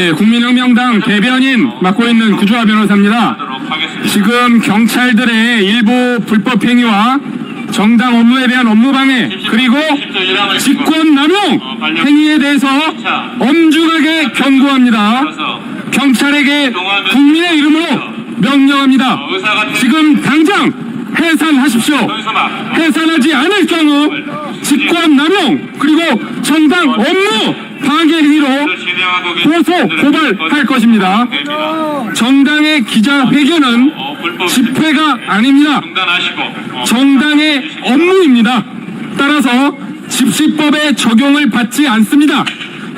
예, 국민혁명당 대변인 맡고 있는 구조화 변호사입니다. 지금 경찰들의 일부 불법 행위와 정당 업무에 대한 업무 방해 그리고 직권 남용 행위에 대해서 엄중하게 경고합니다. 경찰에게 국민의 이름으로 명령합니다. 지금 당장 해산하십시오. 해산하지 않을 경우 직권 남용 그리고 정당 업무 계신 고소 고발할 것입니다. 정당의 기자회견은 집회가 아닙니다. 정당의 업무입니다. 따라서 집시법의 적용을 받지 않습니다.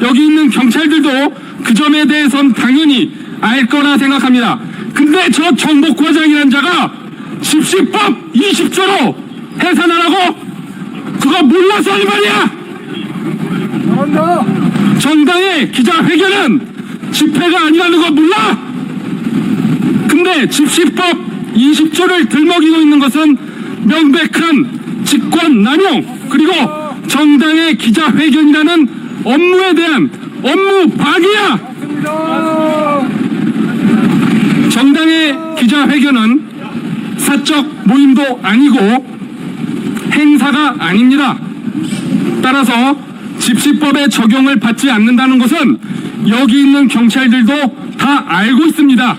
여기 있는 경찰들도 그 점에 대해선 당연히 알 거라 생각합니다. 근데 저 정복과장이라는 자가 집시법 20조로 해산하라고 그거 몰라서 이 말이야! 기자회견은 집회가 아니라는 거 몰라? 근데 집시법 20조를 들먹이고 있는 것은 명백한 직권 남용 그리고 정당의 기자회견이라는 업무에 대한 업무 방해야. 정당의 기자회견은 사적 모임도 아니고 행사가 아닙니다. 따라서 집시법의 적용을 받지 않는다는 것은 여기 있는 경찰들도 다 알고 있습니다.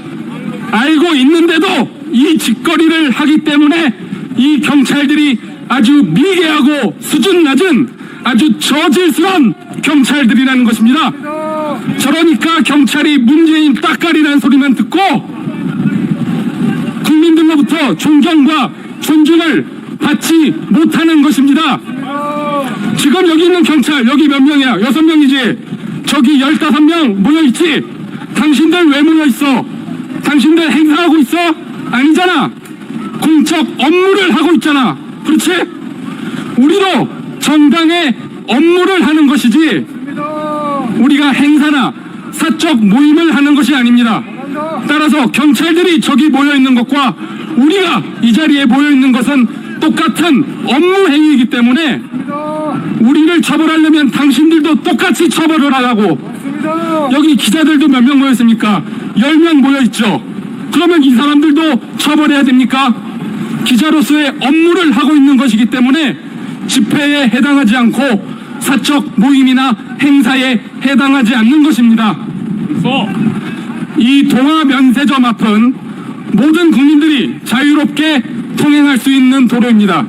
알고 있는데도 이 짓거리를 하기 때문에 이 경찰들이 아주 미개하고 수준 낮은 아주 저질스러운 경찰들이라는 것입니다. 저러니까 경찰이 문재인 따까리라는 소리만 듣고 국민들로부터 존경과 존중을 받지 못하는 것입니다. 지금 여기 있는 경찰 여기 몇 명이야? 여섯 명이지. 저기 열다섯 명 모여 있지. 당신들 왜 모여 있어? 당신들 행사하고 있어? 아니잖아. 공적 업무를 하고 있잖아. 그렇지? 우리도 정당의 업무를 하는 것이지. 우리가 행사나 사적 모임을 하는 것이 아닙니다. 따라서 경찰들이 저기 모여 있는 것과 우리가 이 자리에 모여 있는 것은 똑같은 업무 행위이기 때문에 우리를 처벌하려면 당신들도 똑같이 처벌을 하라고 여기 기자들도 몇 명 모였습니까? 10명 모여있죠. 그러면 이 사람들도 처벌해야 됩니까? 기자로서의 업무를 하고 있는 것이기 때문에 집회에 해당하지 않고 사적 모임이나 행사에 해당하지 않는 것입니다. 이 동화 면세점 앞은 모든 국민들이 자유롭게 통행할 수 있는 도로입니다.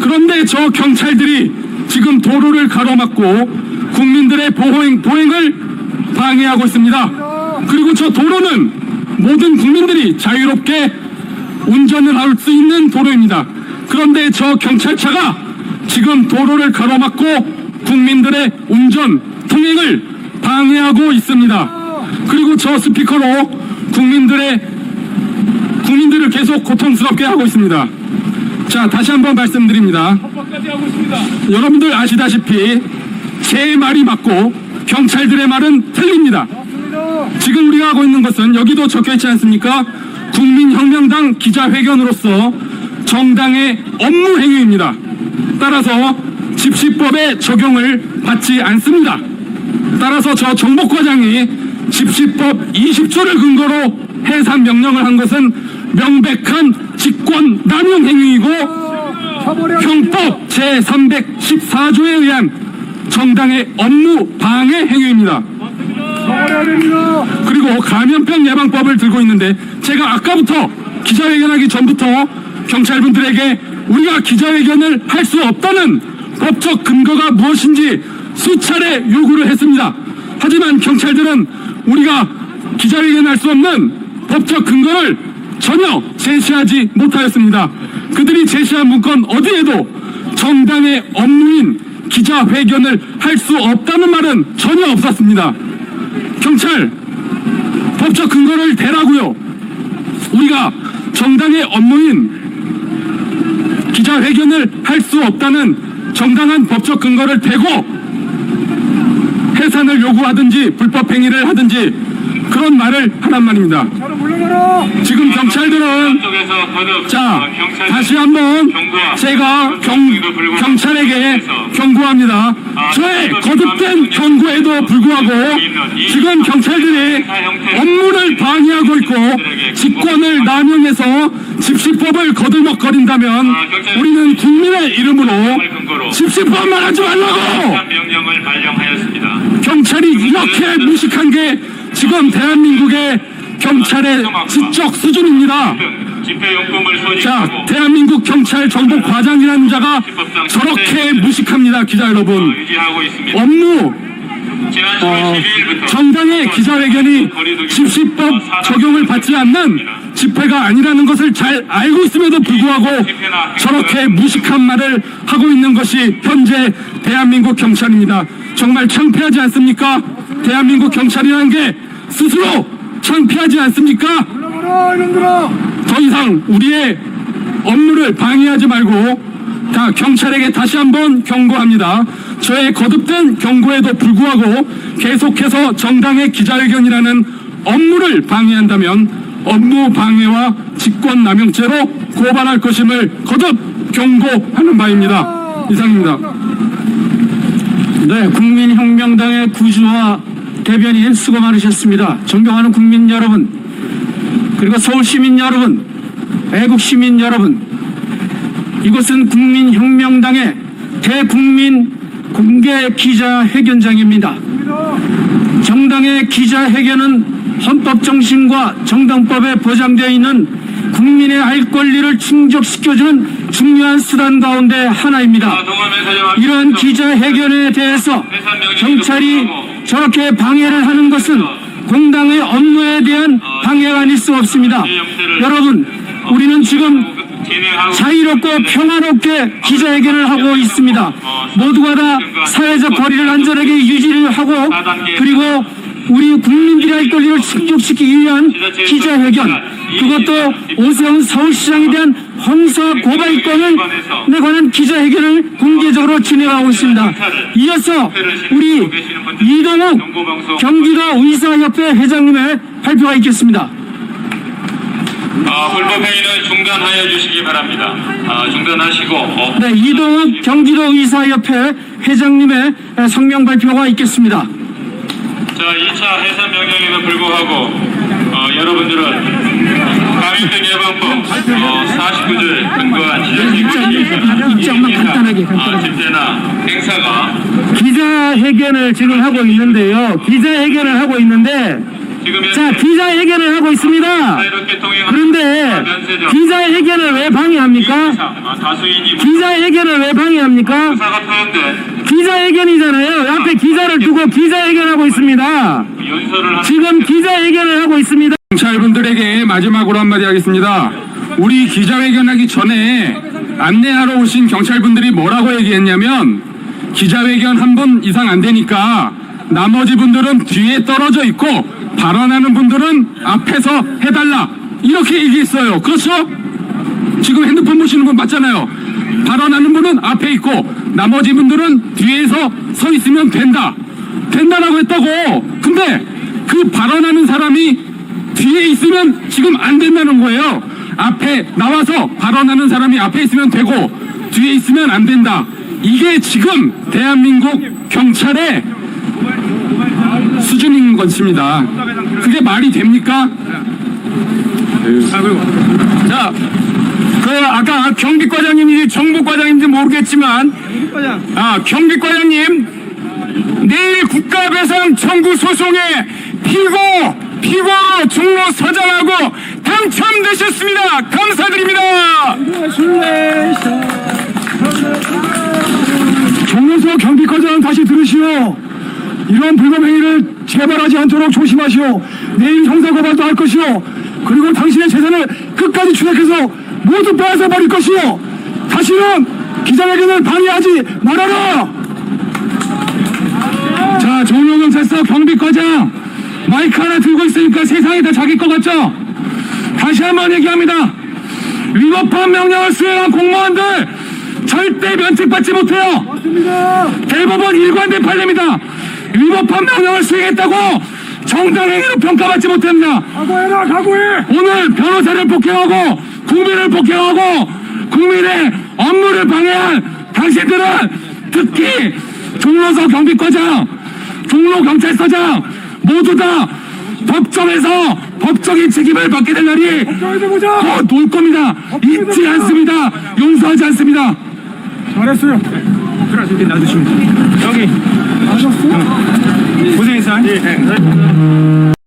그런데 저 경찰들이 지금 도로를 가로막고 국민들의 보행, 보행을 방해하고 있습니다. 그리고 저 도로는 모든 국민들이 자유롭게 운전을 할 수 있는 도로입니다. 그런데 저 경찰차가 지금 도로를 가로막고 국민들의 운전, 통행을 방해하고 있습니다. 그리고 저 스피커로 국민들의 국민들을 계속 고통스럽게 하고 있습니다. 자, 다시 한번 말씀드립니다. 여러분들 아시다시피 제 말이 맞고 경찰들의 말은 틀립니다. 지금 우리가 하고 있는 것은 여기도 적혀 있지 않습니까? 국민혁명당 기자회견으로서 정당의 업무 행위입니다. 따라서 집시법의 적용을 받지 않습니다. 따라서 저 정복과장이 집시법 20조를 근거로 해산 명령을 한 것은 명백한 직권 남용 행위이고 형법 제314조에 의한 정당의 업무 방해 행위입니다. 그리고 감염병 예방법을 들고 있는데 제가 아까부터 기자회견하기 전부터 경찰분들에게 우리가 기자회견을 할 수 없다는 법적 근거가 무엇인지 수차례 요구를 했습니다. 하지만 경찰들은 우리가 기자회견할 수 없는 법적 근거를 전혀 제시하지 못하였습니다. 그들이 제시한 문건 어디에도 정당의 업무인 기자회견을 할 수 없다는 말은 전혀 없었습니다. 경찰 법적 근거를 대라고요. 우리가 정당의 업무인 기자회견을 할 수 없다는 정당한 법적 근거를 대고 해산을 요구하든지 불법 행위를 하든지 그런 말을 하란 말입니다. 지금 경찰들은 자 다시 한번 제가 경, 경찰에게 경고합니다. 저의 거듭된 경고에도 불구하고 지금 경찰들이 업무를 방해하고 있고 직권을 남용해서 집시법을 거들먹거린다면 우리는 국민의 이름으로 집시법만 하지 말라고. 경찰이 이렇게 무식한 게 지금 대한민국의 경찰의 지적 수준입니다. 자, 대한민국 경찰 정보 과장이라는 자가 저렇게 무식합니다, 기자 여러분. 업무 어, 10월 12일부터 정당의 기자회견이 집시법 적용을 받지 않는 집회가 아니라는 것을 잘 알고 있음에도 불구하고 저렇게 무식한 말을 하고 있는 것이 현재 대한민국 경찰입니다. 정말 창피하지 않습니까? 대한민국 경찰이라는 게 스스로 창피하지 않습니까? 더 이상 우리의 업무를 방해하지 말고 다 경찰에게 다시 한번 경고합니다. 저의 거듭된 경고에도 불구하고 계속해서 정당의 기자회견이라는 업무를 방해한다면 업무 방해와 직권 남용죄로 고발할 것임을 거듭 경고하는 바입니다. 이상입니다. 네, 국민혁명당의 구주와 대변인 수고 많으셨습니다. 존경하는 국민 여러분, 그리고 서울 시민 여러분, 애국 시민 여러분, 이곳은 국민혁명당의 대국민 공개 기자회견장입니다. 정당의 기자회견은 헌법 정신과 정당법에 보장되어 있는 국민의 알 권리를 충족시켜주는 중요한 수단 가운데 하나입니다. 이러한 기자회견에 대해서 경찰이 저렇게 방해를 하는 것은 공당의 업무에 대한 방해가 아닐 수 없습니다. 여러분, 우리는 지금 자유롭고 평화롭게 기자회견을 하고 있습니다. 모두가 다 사회적 거리를 안전하게 유지를 하고 그리고 우리 국민들의 할 권리를 충족시키기 위한 기자회견 그것도 오세훈 서울시장에 대한 형사 고발권을 에 관한 기자회견을 공개적으로 진행하고 있습니다. 이어서 우리 이동욱 경기도 의사협회 회장님의 발표가 있겠습니다. 아, 불법 행위는 중단하여 주시기 바랍니다. 아, 중단하시고 어, 네, 이동욱 경기도 의사협회 회장님의 성명 발표가 있겠습니다. 자, 2차 해산 명령에도 불구하고 어, 여러분들은 예방법 어, 49절 근거한 지정식 입장만 행사가 기자회견을 지금 하고 있는데요. 기자회견을 하고 있는데, 자, 기자회견을 하고 있습니다. 그런데 기자회견을 왜 방해합니까? 기자회견을 왜 방해합니까? 기자회견이잖아요. 앞에 기자를 두고 기자회견하고 있습니다. 지금 기자회견을 하고 있습니다. 경찰분들에게 마지막으로 한마디 하겠습니다. 우리 기자회견하기 전에 안내하러 오신 경찰분들이 뭐라고 얘기했냐면 기자회견 한 번 이상 안 되니까 나머지 분들은 뒤에 떨어져 있고 발언하는 분들은 앞에서 해달라 이렇게 얘기했어요. 그렇죠? 지금 핸드폰 보시는 분 맞잖아요. 발언하는 분은 앞에 있고 나머지 분들은 뒤에서 서 있으면 된다. 된다라고 했다고. 근데 그 발언하는 사람이 뒤에 있으면 지금 안 된다는 거예요. 앞에 나와서 발언하는 사람이 앞에 있으면 되고 뒤에 있으면 안 된다. 이게 지금 대한민국 경찰의 수준인 것입니다. 그게 말이 됩니까? 자, 그 아까 경비과장님인지 정보과장인지 모르겠지만, 아 경비과장님 내일 국가배상 청구 소송에 피고 피고로 중로 서장하고 당첨되셨습니다. 감사드립니다. 정문서 경비과장 다시 들으시오. 이런 불법 행위를 재발하지 않도록 조심하시오. 내일 형사고발도 할 것이오. 그리고 당신의 재산을 끝까지 추적해서 모두 빼앗아 버릴 것이오. 다시는 기자회견을 방해하지 말아라. 자, 됐어 경비과장 마이크 하나 들고 있으니까 세상이 다 자기 것 같죠? 다시 한 번 얘기합니다. 위법한 명령을 수행한 공무원들 절대 면책받지 못해요. 대법원 일관된 판례입니다. 위법한 명령을 수행했다고 정당 행위로 평가받지 못합니다. 각오해라 각오해 오늘 변호사를 폭행하고 국민을 폭행하고 국민의 업무를 방해한 당신들은 특히 종로서 경비과장, 종로경찰서장 모두 다 법정에서 법적인 책임을 받게 될 날이 저희도 보자 곧올 겁니다. 잊지 않습니다. 용서하지 않습니다. 잘했어요 여기 하셨어? 고생했어.